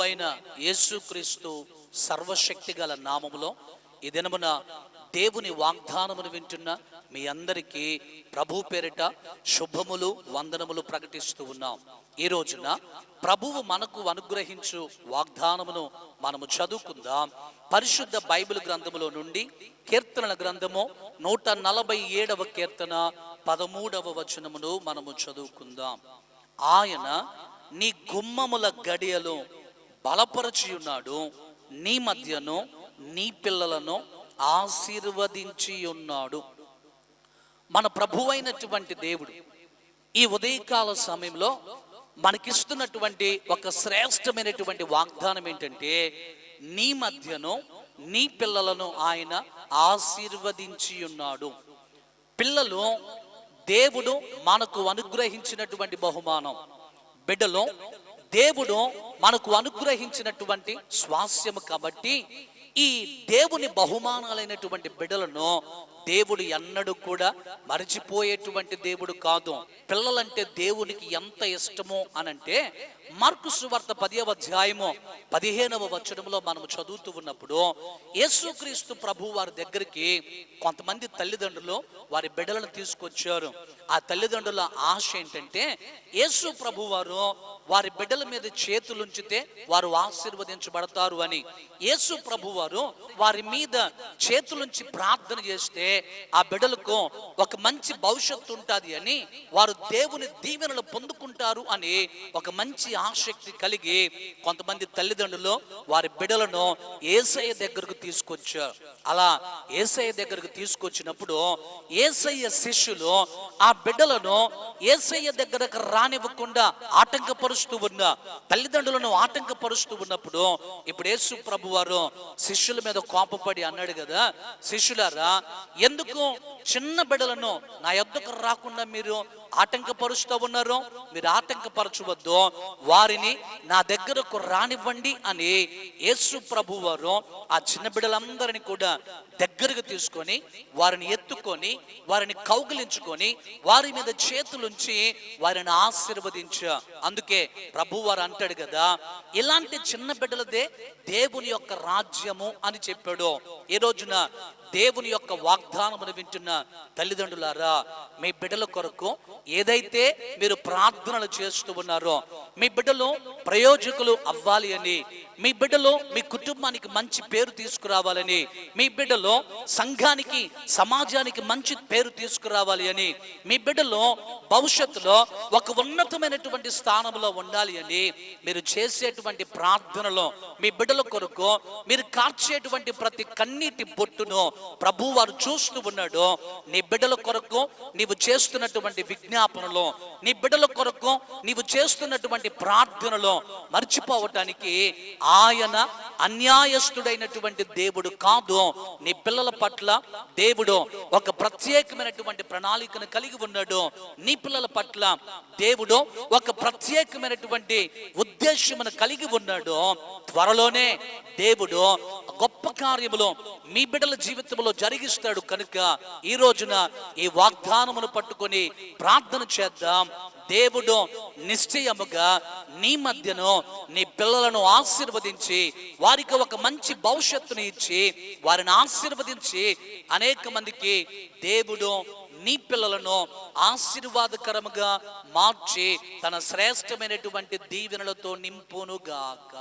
అయిన యేసుక్రీస్తు సర్వశక్తి గల నామములో ఈ దినమున దేవుని వాగ్దానమును వింటున్న మీ అందరికీ ప్రభు పేరిట శుభములు వందనములు ప్రకటిస్తూ ఉన్నాం. ఈ రోజున ప్రభువు మనకు అనుగ్రహించు వాగ్దానమును మనము చదువుకుందాం. పరిశుద్ధ బైబిల్ గ్రంథములో నుండి కీర్తనల గ్రంథము నూట నలభై ఏడవ కీర్తన పదమూడవ వచనమును మనము చదువుకుందాం. ఆయన నీ గుమ్మముల గడియలు బలపరచియున్నాడు. నీ మధ్యను నీ పిల్లలను ఆశీర్వదించి ఉన్నాడు మన ప్రభువైనటువంటి దేవుడు ఈ ఉదయకాల సమయంలో మనకిస్తున్నటువంటి ఒక శ్రేష్టమైనటువంటి వాగ్దానం ఏంటంటే నీ మధ్యను నీ పిల్లలను ఆయన ఆశీర్వదించి ఉన్నాడు పిల్లలు దేవుడు మనకు అనుగ్రహించినటువంటి బహుమానం. బిడ్డలో దేవుడు మనకు అనుగ్రహించినటువంటి స్వాస్యము కాబట్టి ఈ దేవుని బహుమానాలైనటువంటి బిడ్డలను దేవుడు ఎన్నడూ కూడా మరచిపోయేటువంటి దేవుడు కాదు. పిల్లలంటే దేవునికి ఎంత ఇష్టమో అనంటే మార్కు సువార్త పదియవ అధ్యాయము పదిహేనవ వచనంలో మనం చదువుతూ ఉన్నప్పుడు యేసుక్రీస్తు ప్రభు వారి దగ్గరికి కొంతమంది తల్లిదండ్రులు వారి బిడ్డలను తీసుకొచ్చారు. ఆ తల్లిదండ్రుల ఆశ ఏంటంటే యేసు ప్రభు వారు వారి బిడ్డల మీద చేతులుంచితే వారు ఆశీర్వదించబడతారు అని. యేసు ప్రభు వారు వారి మీద చేతులుంచి ప్రార్థన చేస్తే ఆ బిడ్డలకు ఒక మంచి భవిష్యత్తు ఉంటుంది అని వారు దేవుని దీవెనలు పొందుకుంటారు అని ఒక మంచి ఆసక్తి కలిగి కొంతమంది తల్లిదండ్రులు వారి బిడ్డలను ఏసయ్య దగ్గరకు తీసుకొచ్చారు. అలా ఏసయ్య దగ్గరకు తీసుకొచ్చినప్పుడు ఏసయ్య శిష్యులు ఆ బిడ్డలను ఏసయ్య దగ్గరకు రానివ్వకుండా ఆటంకపరుస్తూ ఉన్న తల్లిదండ్రులను ఆటంకపరుస్తూ ఉన్నప్పుడు ఇప్పుడు యేసు ప్రభు వారు శిష్యుల మీద కోపపడి అన్నాడు కదా శిష్యులారా ఎందుకు చిన్న బిడ్డలను నా యొద్దకు రాకుండా మీరు ఆటంకపరుస్తూ ఉన్నారు మీరు ఆటంకపరచవద్దు. వారిని నా దగ్గరకు రానివ్వండి అని యేసు ప్రభు వారు ఆ చిన్న బిడ్డలందరినీ కూడా దగ్గరకు తీసుకొని వారిని ఎత్తుకొని వారిని కౌగిలించుకొని వారి మీద చేతులుంచి వారిని ఆశీర్వదించారు. అందుకే ప్రభు వారు అంటాడు కదా ఇలాంటి చిన్న బిడ్డలదే దేవుని యొక్క రాజ్యము అని చెప్పాడు. ఈ రోజున దేవుని యొక్క వాగ్దానమును వింటున్న తల్లిదండ్రులారా మీ బిడ్డల కొరకు ఏదైతే మీరు ప్రార్థనలు చేస్తూ ఉన్నారో మీ బిడ్డలు ప్రయోజకులు అవ్వాలి అని మీ బిడ్డలు మీ కుటుంబానికి మంచి పేరు తీసుకురావాలని మీ బిడ్డలో సంఘానికి సమాజానికి మంచి పేరు తీసుకురావాలి అని మీ బిడ్డలు భవిష్యత్తులో ఒక ఉన్నతమైనటువంటి స్థానంలో ఉండాలి అని మీరు చేసేటువంటి ప్రార్థనలో మీ బిడ్డల కొరకు మీరు కార్చేటువంటి ప్రతి కన్నీటి బొట్టును ప్రభు వారు చూస్తూ ఉన్నాడు. నీ బిడ్డల కొరకు నీవు చేస్తున్నటువంటి విజ్ఞాపనలో నీ బిడ్డల కొరకు నీవు చేస్తున్నటువంటి ప్రార్థనలో మర్చిపోవటానికి ఆయన అన్యాయస్తుడైనటువంటి దేవుడు కాదు. నీ పిల్లల పట్ల దేవుడు ఒక ప్రత్యేకమైనటువంటి ప్రణాళికను కలిగి ఉన్నాడు. నీ పిల్లల పట్ల దేవుడు ఒక ప్రత్యేకమైనటువంటి ఉద్దేశమును కలిగి ఉన్నాడు. త్వరలోనే దేవుడు గొప్ప కార్యములో మీ బిడ్డల జీవితంలో జరిగిస్తాడు కనుక ఈ రోజున ఈ వాగ్దానమును పట్టుకొని ప్రార్థన చేద్దాం. దేవుడు నిశ్చయముగా నీ మధ్యను నీ పిల్లలను ఆశీర్వదించి వారికి ఒక మంచి భవిష్యత్తుని ఇచ్చి వారిని ఆశీర్వదించి అనేక మందికి దేవుడు నీ పిల్లలను ఆశీర్వాదకరముగా మార్చి తన శ్రేష్టమైనటువంటి దీవెనలతో నింపునుగాక.